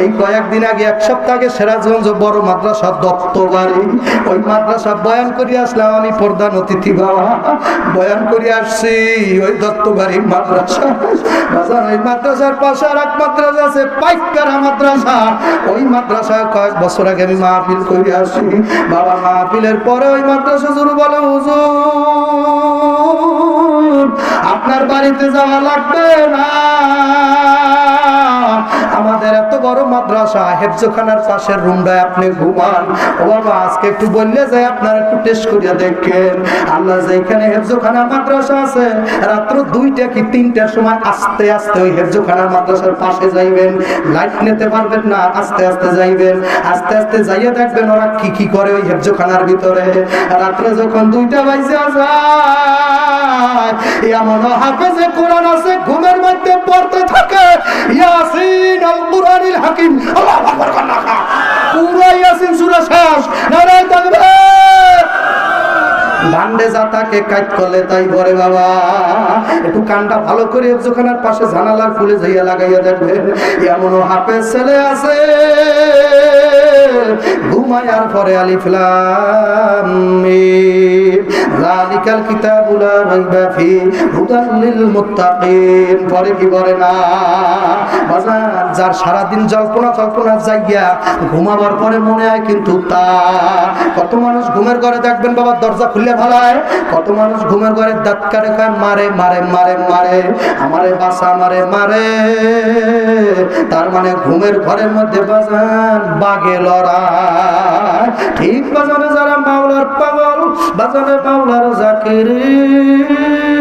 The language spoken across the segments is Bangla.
এই কয়েকদিন আগে, এক সপ্তাহ আগে সিরাজগঞ্জ বড় মাদ্রাসা দত্ত বাড়ি ওই মাদ্রাসা বয়ান করে আসলাম, আমি প্রধান অতিথি বাবা বয়ান করে আসছি, ওই দত্ত বাড়ি মাদ্রাসা ওই মাদ্রাসার মাদ্রাসা কয়েক বছর আগে আমি পরে ওই বলে আপনার বাড়িতে যাওয়া লাগবে না। আমাদের এত বড় মাদ্রাসা, হেফজোখানার পাশের রুমটায় আপনি ঘুমান। ও বাবা, আজকে একটু বললে যে আপনার একটু টেস্ট করিয়া দেখেন। আল্লাহ যেখানে হেফজোখানা মাদ্রাসা আছে, রাত্র দুইটা কি তিনটার সময় আস্তে আস্তে ওই হেফজোখানার মাদ্রাসার পাশে যাইবেন। লাইট নিতে পারবেন না, আস্তে আস্তে যাইবেন। আস্তে আস্তে যাইয়া দেখবেন ওরা কি কি করে ওই হেফজোখানার ভিতরে। রাত্রে যখন দুইটা বাইজে যায় এমন হাফেজে কোরআন আছে, ঘুমের মধ্যে পড়তে থাকে। ইয়াসিন আল কুরআনিল হাকিম। আল্লাহু আকবার পুরো ইয়াসিন সূরা শেষ। নারায়ণ তাকবীর। ভান্ডে যাতাকে কাজ করলে তাই করে বাবা। একটু কানটা ভালো করে একজোখানার পাশে জানালার খুলে যাইয়া লাগাইয়া দেখবেন এমনও হাফেজ ছেলে আছে। ঘুমায়ার পরে আলিফলাম জালিকাল মুত্তাকিন। পরে কি করে না? বাজার যার সারাদিন জল্পনা কল্পনা যাইয়া ঘুমাবার পরে মনে হয় কিন্তু তা কত মানুষ ঘুমের ঘরে দেখবেন বাবা দরজা খুললে ভালায় কত মানুষ ঘুমের ঘরে দাঁত কাটে খায় মারে মারে মারে মারে, আমারে বাসা মারে মারে। তার মানে ঘুমের ঘরের মধ্যে বাজান বাগে লড়াই। ঠিক বাজানে যারা মাওলার পাগল, বাজানে মাওলার জাকির।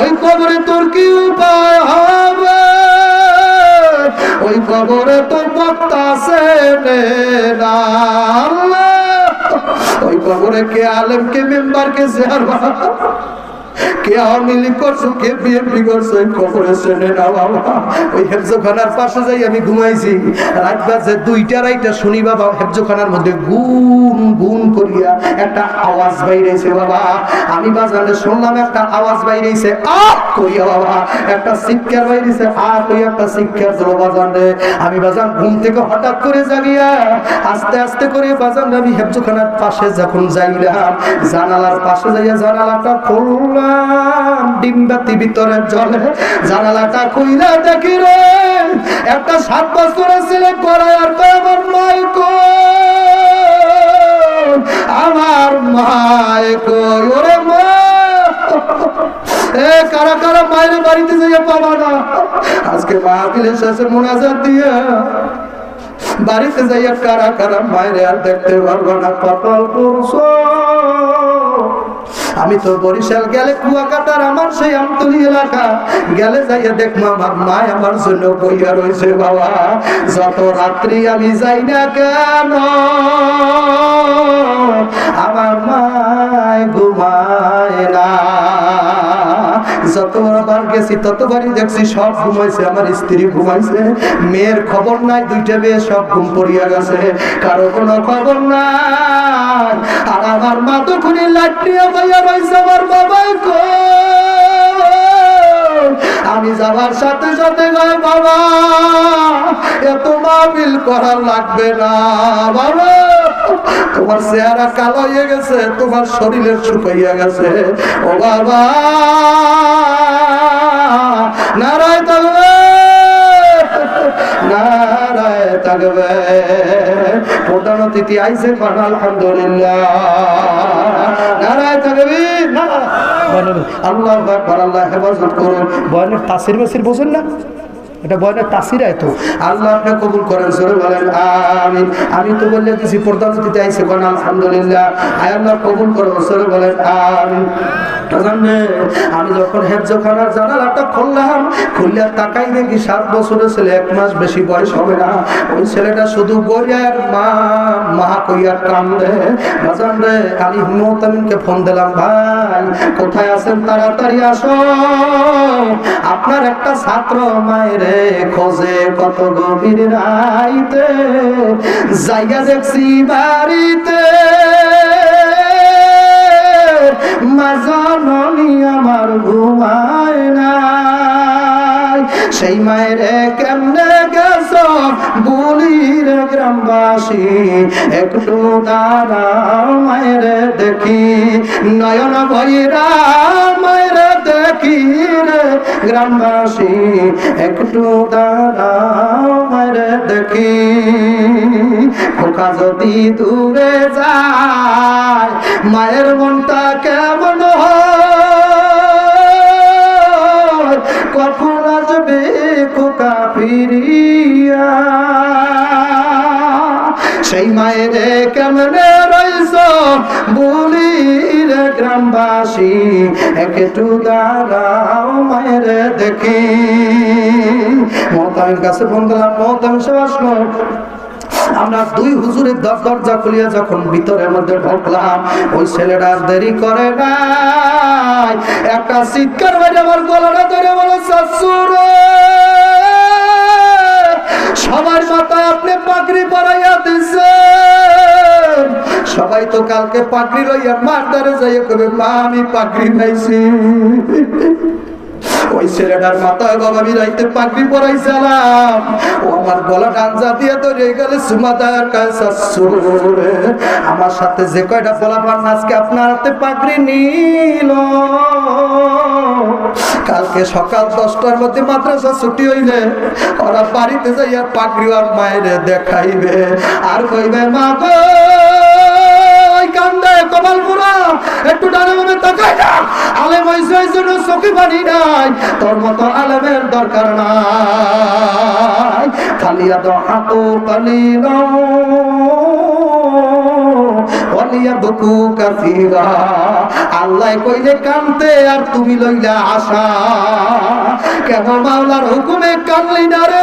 ওই কবরে তোর কি উপায় হবে? ওই কবরে তোর বক্তা না ওই কবরে কে আলেম কে মেম্বার কে শেয়ার আমি ঘুমাইছি। রাত বাজে দুইটা, রাইটা শুনি বাবা, হেফজোখানার মধ্যে গুন গুন করিয়া একটা আওয়াজ বাইরেছে বাবা। আমি বাজারে শুনলাম একটা আওয়াজ বাইরেছে, আহ করিয়া বাবা। একটা শিক্ষার বাইরেছে, আহ করিয়া একটা শিক্ষার জল বাজারে আমি বাজার ঘুম থেকে হঠাৎ করে জাগিয়া আস্তে আস্তে করে বাজার আমি হেফজোখানার পাশে যখন যাইলাম, জানালার পাশে যাইয়া জানালাটা খুললাম। ডিমবাতি ভিতরে জলে জানালাটা খুইলা দেখি রে। একটা সাত বছরের ছেলে করে আর কয় আমার মাই কই আমার মায় কই মা কারা কারা মায়ের বাড়িতে যাইয়া পাবা না? আজকে মাহফিলের শেষে মোনাজাত দিয়া বাড়িতে যাইয়া কারা কারা মায়ের আর দেখতে পারব না, কপাল পুরুষ আমি তো বরিশাল গেলে কুয়াকাটার আমার সেই আমতলি এলাকা। গেলে যাইয়া দেখব আমার মা আমার জন্য বইয়া রয়েছে বাবা। যত রাত্রি আমি যাই না কেন, আমার মায় ঘুমায় না। যতবার গেছি, ততবারই দেখছি সব ঘুমাইছে, আমার স্ত্রী ঘুমাইছে। মেয়ের খবর নাই, দুইটা মেয়ে সব ঘুম পড়িয়া গেছে। কারও কোনো খবর নাই। আর আমার মা তো খুনি লাটিয়া ভাইয়া রয়েছে আমার বাবাই কই? আমি যাবার সাথে সাথে গায় বাবা, এত মাহবিল করার লাগবে না, বাবা। তোমার চেহারা কালো হয়ে গেছে, তোমার শরীরের শুকাইয়া গেছে। ও বাবা, নারায় থাকবে নারায় থাকবে। প্রধান অতিথি আইসে কন আলহামদুলিল্লাহ। আল্লাহ হেফাজত করুন। তাসির মাসির বোঝেন না? এটা বয়নের তাসির তো। আল্লাহ আপনি কবুল করেন সরে বলেন আমি আমি তো বললে দিছি প্রধান অতিথি আইসে কোন আলহামদুলিল্লাহ। আয় আল্লাহ কবুল করো সরে বলেন আমি জানলে আমি যখন হেফজখানার জানালাটা খুললাম, খুললে তাকাই দেখি সাত বছরের ছেলে, এক মাস বেশি বয়স হবে না। ওই ছেলেটা শুধু গড়িয়ার মা মা কান্দে। বাজান রে আমি ফোন দিলাম, ভাই, কোথায় আছেন? তাড়াতাড়ি আসো। আপনার একটা ছাত্র মায়েরে খোঁজে কত গভীর রাইতে। জায়গা দেখছি বাড়িতে। সেই মায়ের কেমনে গেছ বলির গ্রামবাসী? একটু দাঁড়াও মায়ের দেখি। নয়ন ভৈরা মায়ের দেখি রে গ্রামবাসী। একটু দাঁড়াও মায়ের দেখি। খোকা যদি দূরে যায়, মায়ের মনটা কেমন হয়? কখন আসবে খোকা ফিরিয়া। সেই মায়েরে কেমনে রইস বলির গ্রামবাসী? একটু দাঁড়াও মায়ের দেখি। মতামের কাছে ফোন করলাম সে আসলো। আমরা দুই হুজুরের দর- দরজা খুলিয়ে যখন ভিতরের মধ্যে ঢুকলাম, ওই ছেলেটা দেরি করে নাই। একটা চিৎকার বেজে আমার গলাটা ধরে বলে, শাশুড়ে, সবার মাথায় আপনি পাগড়ি পরাইয়া দিছেন। সবাই তো কালকে পাগড়ি লইয়া মার দ্বারে যাইয়া কবে মা, আমি পাগড়ি পাইছি ওই ছেলেটার মাথায় বাবা রাইতে পাগড়ি পরাইছিলাম ও আমার গলা ডাঞ্জা দিয়ে তো রে গেলে সুমাদার আমার সাথে যে কয়টা পান আজকে আপনার হাতে পাগড়ি নিল। কালকে সকাল দশটার মধ্যে মাদ্রাসা ছুটি হইলে, ওরা বাড়িতে যাইয়া পাগড়ি আর মায়েরে দেখাইবে। আর কইবে, মা গো কপাল পুরা একটু ডানে বামে তাকাই না আলেম ওই জন্য চোখে পানি নাই, তোর মতো আলেমের দরকার নাই। খালিয়া তো বুকু কাফিরা আল্লাহ কইলে কানতে আর তুমি লইলা আশা কেন মাওলার হুকুমে কানলি না রে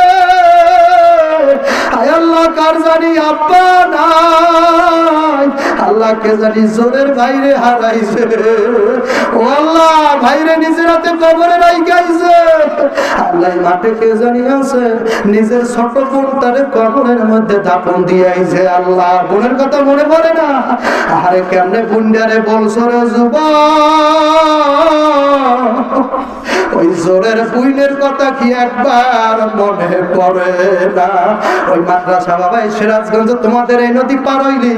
কার জানি আব্বা নাই? আল্লাহকে জানি জোরের বাইরে হারাইছে। ও আল্লাহ, ভাইরে নিজের হাতে কবরে রাইখাইছে আল্লাহ মাঠে কে জানি আছে? নিজের ছোট বোন তারে কবরের মধ্যে দাপন দিয়ে আইছে আল্লাহ। বোনের কথা মনে পড়ে না? আরে কেমনে বুন্ডারে বলছো রে যুবক? ওই জোরের বুইনের কথা কি একবার মনে পড়ে না? ওই মাদ্রাসা বাবাই সিরাজগঞ্জ তোমাদের এই নদী পার হইলি।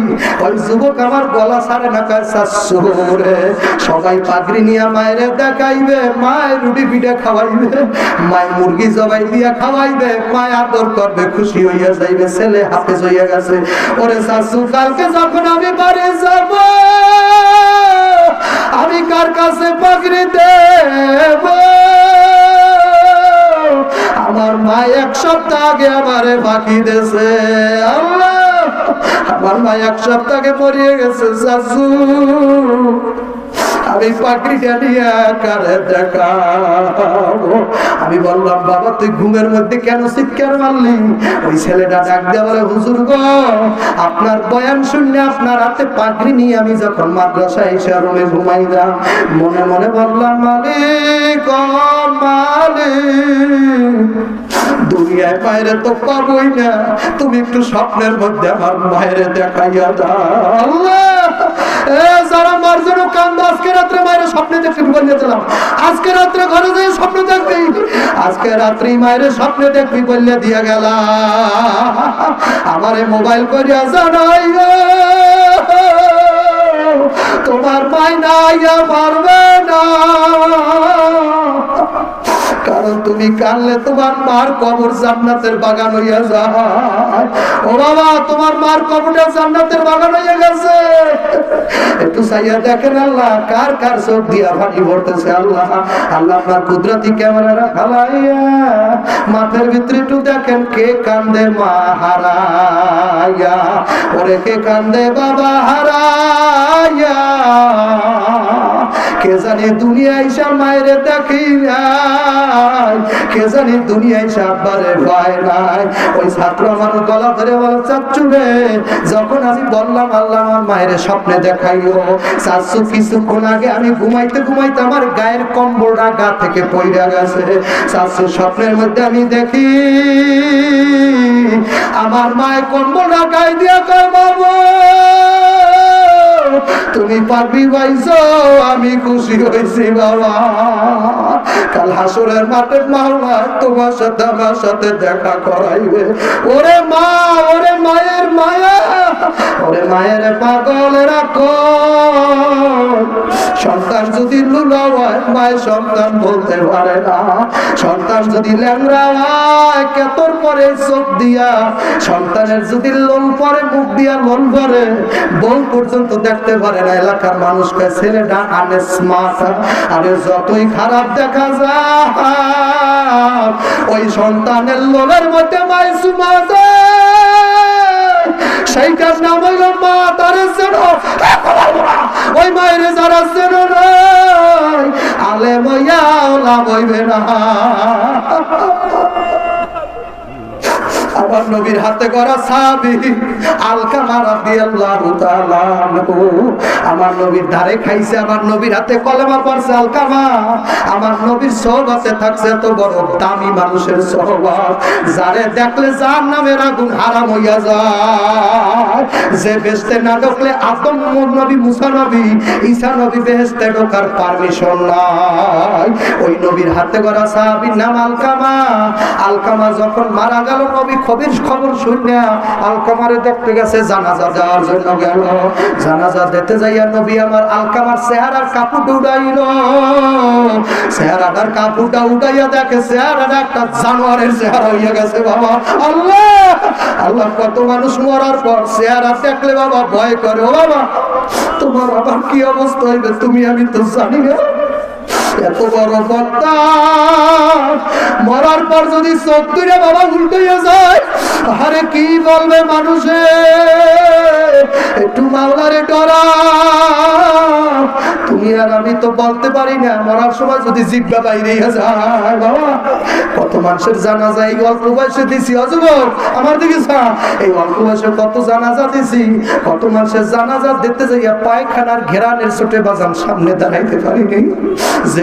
ওই যুবক আমার গলা সারে না শাশুরে সবাই পাগড়ি নিয়ে মায়ের দেখাইবে, মায়ের রুটি পিঠা খাওয়াইবে, মায়ের মুরগি জবাই দিয়া খাওয়াইবে, মায় আদর করবে, খুশি হইয়া যাইবে, ছেলে হাতে হইয়া গেছে। ওরে শাশু কালকে যখন আমি বাড়ি যাব আমি কার কাছে পাগড়ি দেব? আমার মা এক সপ্তাহ আগে আমারে বাকি দেছে আমার মা এক সপ্তাহ মরিয়ে গেছে শাশু আমি পাখিটা নিয়ে কারে দেখাবো। আমি বললাম, বাবা, তুই ঘুমের মধ্যে কেন চিৎকার মারলি? ওই ছেলেটা ডাক দিয়ে বলে, হুজুর গো, আপনার বয়ান শুনলে আপনার হাতে পাখি নিয়ে আমি যখন মাদ্রাসায় এসে রুমে ঘুমাইলাম, মনে মনে বললাম ও মালিক, দুনিয়ায় বাইরে তো পাবই না। তুমি একটু স্বপ্নের মধ্যে আমার বাইরে দেখাইয়া দাও। আল্লাহ যারা মার জন্য কান্দ, আজকে রাত্রে মায়ের স্বপ্নে দেখতে বললেছিলাম আজকে রাত্রে ঘরে যেয়ে স্বপ্ন দেখবি। আজকে রাত্রি মায়ের স্বপ্নে দেখবি বললে দিয়ে গেল আমারে মোবাইল করিয়া জানাই তোমার মাইনা ইয়া পারবে না। কারণ তুমি কানলে তোমার মার কবর জান্নাতের বাগান হইয়া যায়। ও বাবা, তোমার মার কবরটা জান্নাতের বাগান হইয়া গেছে। একটু চাইয়া দেখেন আল্লাহ, কার কার চোখ দিয়া পানি ভরতেছে আল্লাহ। আল্লাহ আপনার কুদরতি ক্যামেরা খালাইয়া মাথার ভিতরে একটু দেখেন কে কান্দে মা হারাইয়া। ওরে কে কান্দে বাবা হারাইয়া। কে জানে দুনিয়া ইসা মায়ের দেখি কে জানে দুনিয়া ইসা আব্বারে ভয় নাই। ওই ছাত্র আমার গলা ধরে বলে চাচ্ছু রে, যখন আমি বললাম, আল্লাহ আমার মায়ের স্বপ্নে দেখাইও চাচ্ছু কিছুক্ষণ আগে আমি ঘুমাইতে ঘুমাইতে আমার গায়ের কম্বলটা গা থেকে পইরা গেছে। চাচ্ছু স্বপ্নের মধ্যে আমি দেখি, আমার মায়ের কম্বলটা গায়ে দিয়া কয়, বাবু তুমি পারবি পাইছো আমি খুশি হয়েছি বাবা। কাল হাসুরের মাঠে মাওলা তোমার সাথে আমার সাথে দেখা করাইবে। ওরে মা, ওরে মায়ের মায়া, ওরে মায়ের পাগল রাখো সন্তান যদি লুলা হয় মায়ের সন্তান বলতে পারে না। সন্তান যদি ল্যাংরা হয়, কেতর পরে চোখ দিয়া। সন্তানের যদি লোন পরে, মুখ দিয়া লোন পরে, বউ পর্যন্ত দেখতে পারে না, এলাকার মানুষকে ছেলেটা আনে স্মার্ট আরে যতই খারাপ দেখা যায় ওই সন্তানের লোনের মধ্যে মাই সুমাতে সেইটার নাম হইল মা, তারে ওই মায়ের যারা নাই আলে মইয়া লাভ হইবে না। আমার নবীর হাতে করা সাবি আলকামা রাদিয়াল্লাহু তাআলা আমার নবীর ধারে খাইছে, আমার নবীর হাতে কলেমা পড়ছে আলকামা আমার নবীর সোহবতে থাকছে এত বড় দামি মানুষের সোহবত যারে দেখলে যার নামের আগুন হারাম হইয়া যায়। যে বেহেশতে না ঢুকলে আদম নবী, মুসা নবী, ঈসা নবী বেহেশতে ঢোকার পারমিশন নাই। ওই নবীর হাতে করা সাহাবীর নাম আলকামা আলকামা যখন মারা গেল, নবী খবির খবর শুনে আলকামারে দেখতে গেছে, জানাজা দেওয়ার জন্য গেল। জানাজা দিতে যাইয়া নবী আমার আলকামার চেহারার কাপড় উড়াইল। চেহারাটার কাপড়টা উড়াইয়া দেখে চেহারাটা একটা জানোয়ারের চেহারা হইয়া গেছে, বাবা। আল্লাহ! আল্লাহ, কত মানুষ মরার পর চেহারা দেখলে বাবা ভয় করে, ও বাবা, তোমার আবার কি অবস্থা হইবে? তুমি আমি তো জানি না। এত বড় মরার পর যদি চোখ তুলে বাবা যায় আরে কি বলবে মানুষে? একটু মাওলারে ডরা। তুমি আর আমি তো বলতে পারি না, মরার সময় যদি জিব্বা বাইরে যায় কত মানুষের এই অল্প বয়সে দিছি। আমার দিকে এই অল্প বয়সে কত জানাজা দিছি, কত মানুষের জানাজা দিতে যাইয়া পায়খানার ঘেরানের ছোটে বাজান সামনে দাঁড়াইতে পারিনি। যে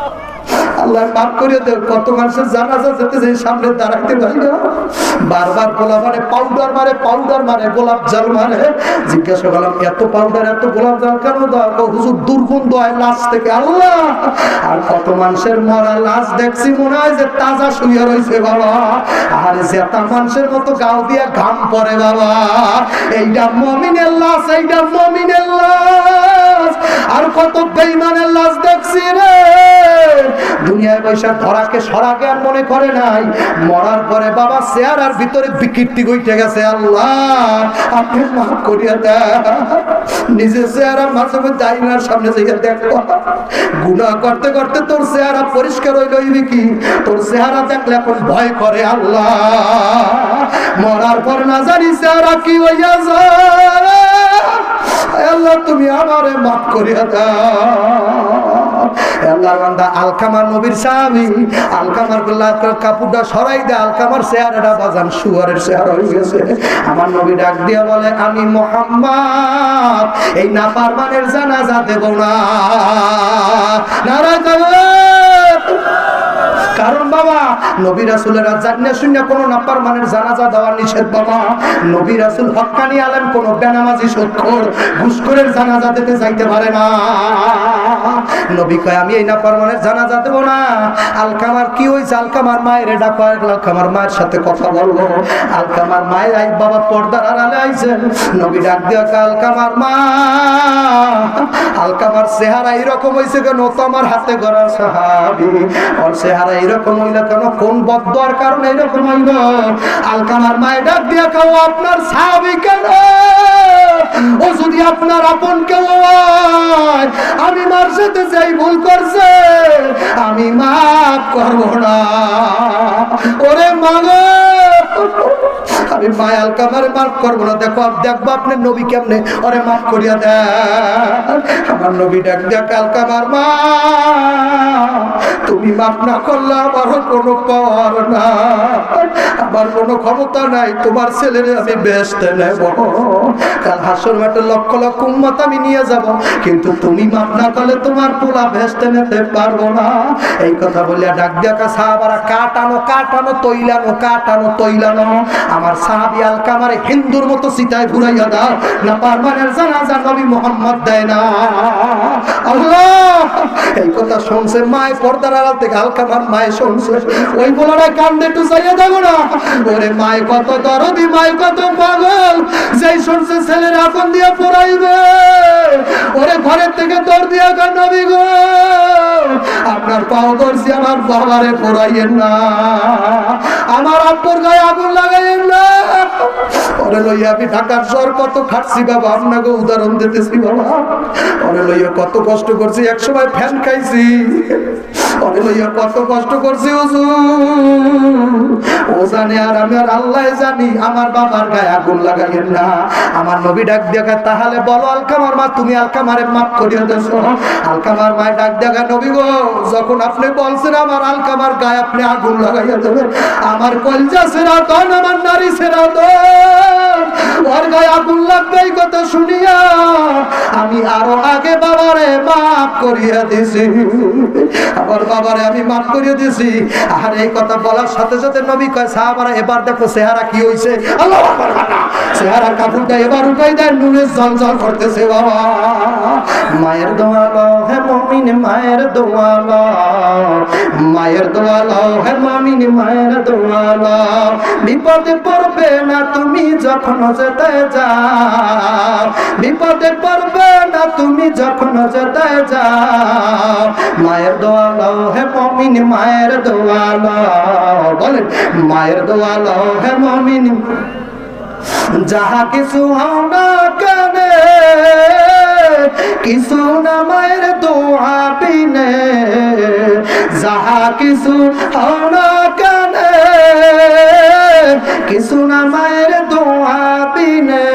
আল্লাহ মাফ করে দেও কত মানুষের জানাজা যেতে যে সামনে দাঁড়াইতে পারি না। বারবার গোলাপ মানে পাউডার মারে পাউডার মারে, গোলাপ জল মারে। জিজ্ঞাসা করলাম, এত পাউডার এত গোলাপ জল কেন দাও? হুজুর, দুর্গন্ধ হয় লাশ থেকে, আল্লাহ! আর কত মানুষের মরা লাশ দেখছি, মনে হয় যে তাজা শুয়ে রয়েছে বাবা। আর জেতা মানুষের মতো গাও দিয়া ঘাম পড়ে, বাবা। এইটা মমিনের লাশ এইটা মমিনের লাশ। আর কত বেইমানের লাশ দেখছি রে। দুনিয়ায় পয়সা ধরাকে সরাকে আর মনে করে নাই। মরার পরে বাবা চেয়ারার ভিতরে বিকৃতি গইতে গেছে, আল্লাহ আপনি মাফ করিয়া দেন নিজে চেহারা মাঝে মধ্যে আইনার সামনে যাইয়া দেখো। গুণা করতে করতে তোর চেহারা পরিষ্কার হইল কি? তোর চেহারা দেখলে এখন ভয় করে, আল্লাহ, মরার পর না জানি চেহারা কি হইয়া যায়। আল্লাহ, তুমি আমারে মাফ করিয়া দাও। আল্লাহর বান্দা আলকামার নবীর সাহাবী আলকামার কাপড়টা সরাই দে আলকামার চেহারাটা বাজান সুয়ারের চেহারা হয়ে গেছে। আমার নবী ডাক দিয়ে বলে, আমি মোহাম্মদ, এই নাফারমানের জানাজা দেব না। নারায় নবী রাসুলেরা জানিয়ে শূন্য কোনো নাপার মানের জানাজা দেওয়া নিষেধ বাবা। নবী রাসুল হক্কানি আলেন কোন বেনামাজি সত্তর ঘুষখোরের জানাজা দিতে যাইতে পারে না। মায়ের বাবা পর্দার আলকামার চেহারা এরকম হয়েছে কেন? তো আমার হাতে গড়ার সাহাবি। ওর চেহারা এরকম হইলে কেন? কোন বদার কারণে এরকম হইল। মায়ের ডাক কেউ আপনার স্বাভাবিক কেন? ও যদি আপনার আপন কেউ আমি মার সাথে যাই ভুল করছে, আমি মাফ করব না। ওরে মাগো! আমি মায়াল কামারে মাফ করব না। দেখো দেখব আপনার নবী কেমনে? ওরে মাফ করিয়া দেন। আমার নবী ডাক দেখ কালকামার মা, তুমি মাফ না করলে আমার কোনো পাওয়ার না। আমার কোনো ক্ষমতা নাই, তোমার ছেলের আমি বেসতে নেব। কাল হাসর মাঠে লক্ষ লক্ষ উম্মত আমি নিয়ে যাব। কিন্তু তুমি মাফ না করলে তোমার পোলা ভেস্তে নিতে পারব না। এই কথা বলিয়া ডাক দেখা সাহাবারা, কাটানো কাটানো, তৈলানো কাটানো, তৈলানো। আমার সাহাবি আলকা আমার হিন্দুর মতো সীতায় ঘুরাইয়া দাও। না পারমানের জানাজা নবী মোহাম্মদ দেয় না। আল্লাহ, এই কথা শুনছে মায় পর্দার আড়াল থেকে হালকা আমার মায়ে শুনছে। ওই বলারা কান্দে একটু চাইয়া দেবো না। ওরে মায় কত দরদি, মায় কত পাগল। যেই শুনছে, ছেলের আপন দিয়া পড়াইবে। ওরে ঘরের থেকে দর দিয়া গান নবী গো। আপনার পাও করছি আমার বাবারে পড়াইয়েন না। আমার আব্বুর গায়ে আগুন লাগাইয়েন না। ওরে লইয়া আমি ঢাকার কত খাটছি বাবা, আপনাকে উদাহরণ দিতেছি বাবা। ওরে লইয়া কত কষ্ট করছি এক সময় ফ্যান খাইছি। কত কষ্ট করছি ও জানে আর আমি আর আল্লাহ জানি, আমার বাবার আগুন না। আমার নবী ডাক তাহলে বলো তুমি করিয়া ডাক নবী গো, যখন আপনি আমার আলকামার গায়ে আপনি আগুন লাগাইয়া আমার কলজা সেরা তন আমার নারী সেরা তন ওর গায়ে আগুন শুনিয়া। আমি আরও আগে বাবারে মাফ করিয়া দিছি। আমার বাবারে আমি মাফ করিয়া দিছি। আর এই কথা বলার সাথে সাথে নবী কয় এবার দেখো চেহারা কি হইছে। আল্লাহ চেহারা কাপড়টা এবার উঠাই দেয় জল জল করতেছে বাবা। মায়ের দোয়ালো, হে মমিন, মায়ের দোয়ালো। মায়ের দোয়ালো, হে মমিন, মায়ের দোয়ালো। বিপদে পড়বে না তুমি যখন যেতে যাও, বিপদে পড়বে না তুমি যখন যেতে যাও। মায়ের দোয়ালো হে মমিন, মায়ের দোয়ালো। বলেন, মায়ের দোয়ালো হে মমিন। যাহা কিছু হও না কানে, কিছু না মায়ের দোয়া বিনে যাহা কিছু হও না কিছু না মায়ের দোয়া বিনে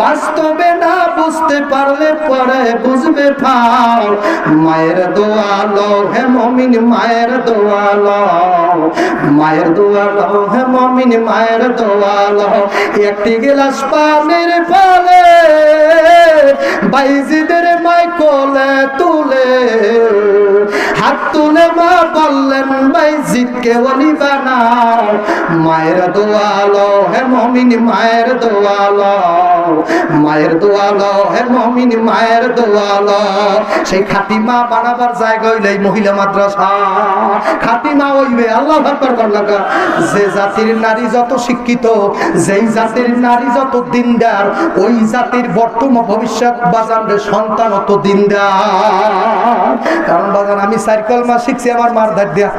বাস্তবে না বুঝতে পারলে পরে বুঝবে পাও মায়ের দোয়ালো হে মমিন, মায়ের দোয়ালো মায়ের দোয়ালো হে মমিন, মায়ের দোয়ালো একটি গিলাস পানির ফলে বাইজিদের মাই কোলে তুলে। হাত তুলে মা বললেন বাইজিদকে ওলি বানাও। মায়ের দোয়ালো, হে মমিন, মায়ের দোয়ালো। মায়ের দোয়ালো, হে মমিন, মায়ের দোয়ালো। সেই খাতিমা বানাবার জায়গা হইলে মহিলা মাদ্রাসা। খাতিমা হইবে আল্লাহ ভাববার লাগা। যে জাতির নারী যত শিক্ষিত, যেই জাতির নারী যত দিনদার, ওই জাতির বর্তমান ভবিষ্যৎ বাজার সন্তান অত দিনদার। কারণ বাজার আমি সাইকেল মাস শিখছি, আমার মার ধার দিয়া।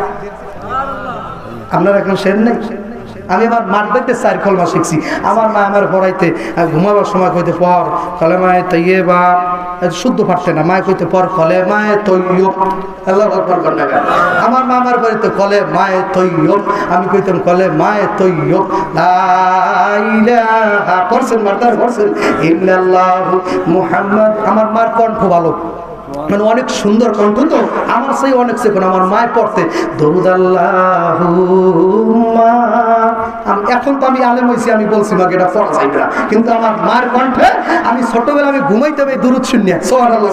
আপনার এখন সেন নেই? আমি আমার মাঠবাইতে চার কলমা শিখছি। আমার মা আমার পড়াইতে ঘুমাবার সময় কইতে, পর কলে মায়ে তৈয়ে বা শুদ্ধ পারতে না। মায়ে কইতে, পর কলে মায়ে তৈয় আল্লাহ আকবার কর না কেন? আমার মা আমার বাড়িতে কলে মায়ে তৈয় আমি কইতাম কলে মায়ে তৈয় পড়ছেন মারতার পড়ছেন। ইল্লাল্লাহু আমার মার কণ্ঠ ভালো। মানে অনেক সুন্দর কণ্ঠ তো। আমার সেই অনেক সেখানে আমার মায় পড়তে। দরুদ আল্লাহ আমি এখন তো আমি আলেম হয়েছি আমি বলছি মাকে এটা পড়া যাইবে না। কিন্তু আমার মায়ের কণ্ঠে আমি ছোটবেলা আমি ঘুমাইতে হবে দুরুদ শূন্য আল্লাহ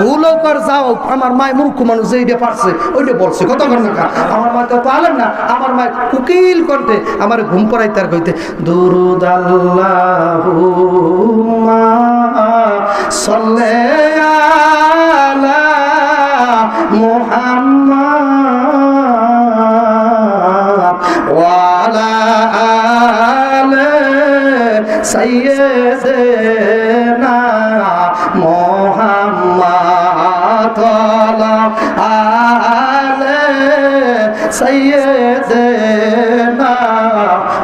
ভুলও কর যাও আমার মায় মূর্খ মানুষ যেইটা পারছে, ওইটা বলছে। কত কর্ণাকা আমার মা তো পালেন না, আমার মায় কুকিল কণ্ঠে আমার ঘুম পড়াই তার কইতে, দরুদ আল্লাহুম্মা সাল্লি আলা মুহাম্মাদ সাইয়্যিদিনা মুহাম্মাদ আলে সাইয়্যিদিনা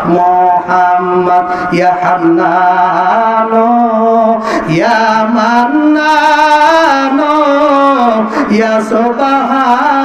মুহাম্মদ ইয়া হান্নানো ইয়া মান্নানো ইয়া সুবহান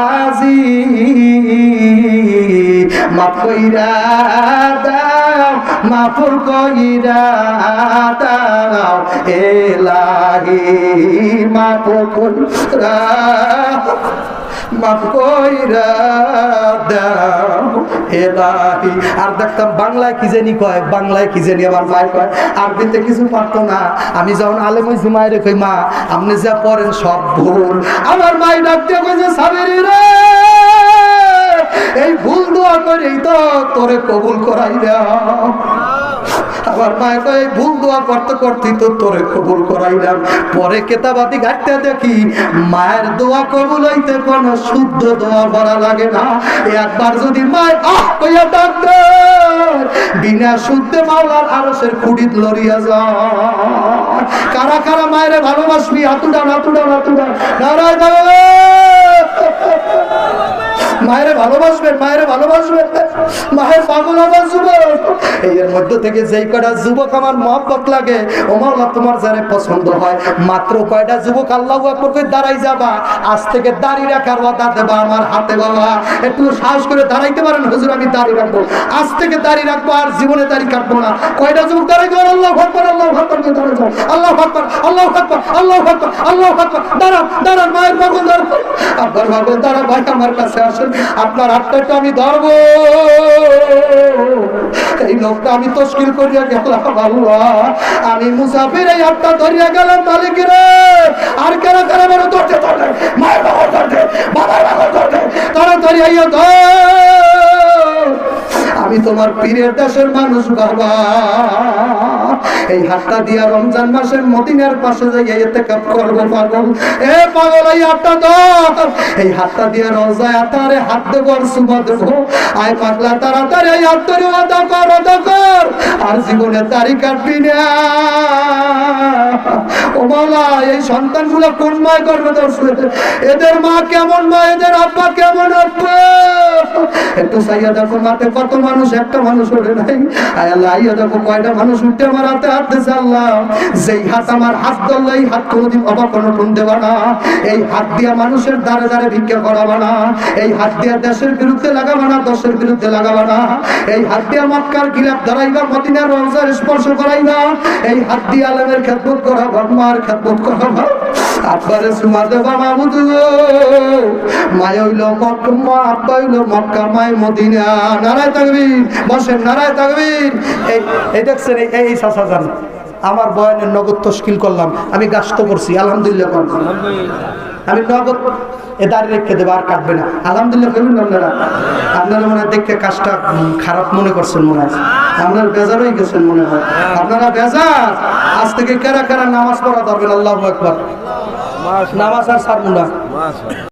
কইরা মাফুর কইরা এলাহি। আর দেখতাম বাংলায় কি জানি কয়, বাংলায় কি জানি আমার মায় কয়, আরবিতে কিছু পারতো না। আমি যখন আলেম হইছি মায়ের কই, মা, আপনি যা পড়েন সব ভুল। আমার মাই ডাকতে কইছে, সাবেরি রে এই ভুল দোয়া করেই তো তোরে কবুল করাই দাও আমার মায় কয় ভুল দোয়া করতে করতেই তো তোরে কবুল করাইলাম। পরে কেতাবাদি ঘাটতে দেখি, মায়ের দোয়া কবুল হইতে কোনো শুদ্ধ দোয়া করা লাগে না। একবার যদি মায় আহ কইয়া ডাকতে বিনা শুদ্ধে মাওলার আরসের খুঁড়িত লড়িয়া যায় কারা কারা মায়ের ভালোবাসবি? হাতুডান হাতুডান হাতুডান। নারায় মায়ের ভালোবাসবেন, মায়ের ভালোবাসবেন। মায়ের পাগল আমার যুবক। এর মধ্যে থেকে যেই কয়টা যুবক আমার মহব্বত লাগে ও মাওলা তোমার যারে পছন্দ হয়, মাত্র কয়টা যুবক আল্লাহ আকবর করে দাঁড়াই যাবা? আজ থেকে দাড়ি রাখার ওয়াদা দেবা আমার হাতে বাবা। একটু সাহস করে দাঁড়াইতে পারেন, হুজুর, আমি দাড়ি রাখব। আজ থেকে দাড়ি রাখব আর জীবনে দাড়ি কাটবো না। কয়টা যুবক দাঁড়াই যাও আল্লাহ ভক্তর আল্লাহ ভক্তর দাঁড়াই যাও আল্লাহ ভক্তর আল্লাহ ভক্তর আল্লাহ ভক্তর আল্লাহ ভক্তর দাঁড়ান দাঁড়ান, মায়ের পাগল দাঁড়ান। আপনার পাগল দাঁড়া ভাই আমার কাছে আসেন। আপনার হাতটা একটু আমি ধরবো। এই লোকটা আমি তস্কিল করিয়া গেলাম আল্লাহ আমি মুসাফির এই হাতটা ধরিয়া গেলাম মালিক রে আর কেন কেন বড় ধরতে ধরতে। মায়ের বাবা ধরতে, বাবার বাবা ধরতে। তাড়াতাড়ি আইয়া ধর আমি তোমার পীরের দেশের মানুষ, বাবা। এই হাতটা দিয়া রমজান মাসের মদিনার পাশে যাইয়া এতে কাপ করব পাগল। এ পাগল, এই হাতটা ধর। এই হাতটা দিয়ে রোজায় আতারে হাত দেবো আর সুবা আয় পাগলা, তাড়াতাড়ি এই হাত ধরে কর কর। আর জীবনে তারিখ কাটবি না। ও এই কোন মায় করবে এদের মা কেমন মা, এদের আব্বা কেমন আব্বা? একটু সাইয়া দেখো মাঠে কত মানুষ, একটা মানুষ ওঠে নাই। আয় আল্লাহ দেখো কয়টা মানুষ উঠতে আমার হাতে হাত জানলাম যেই হাত আমার হাত ধরলে, এই হাত কোনোদিন অবকর্ণ দেবা না। এই হাত দিয়া মানুষের দ্বারে দ্বারে ভিক্ষা করাবা না এই হাত দিয়া দেশের বিরুদ্ধে লাগাবা না দশের বিরুদ্ধে লাগাবা না এই হাত দিয়া মক্কার গিলাপ ধরাইবা, মদিনার রমজার স্পর্শ করাইবা। এই হাত দিয়া আলমের খেদমত করাবা মার খেদমত করাবা আব্বারে সুমা দেবা মামুদ। মায় হইল মক্কা, আব্বা হইল মক্কা মায় মদিনা। নারায় তাকবীর, বসেন, নারায় তাকবীর। এই দেখছেন, এই এই চাচা জান, আমার বয়ানের নগদ তশকিল করলাম, আমি গাস্ত করছি, আলহামদুলিল্লাহ করছি আমি নগদ এ দাঁড়িয়ে রেখে দেবো, আর কাটবে না। আলহামদুলিল্লাহ করবেন আপনারা। আপনারা মনে দেখতে দেখে কাজটা খারাপ মনে করছেন মনে হয়। আপনারা বেজার হয়ে গেছেন মনে হয়। আপনারা বেজার। আজ থেকে কেরা কেরা নামাজ পড়া ধরবেন, আল্লাহ একবার নামাজ আর সারবো না।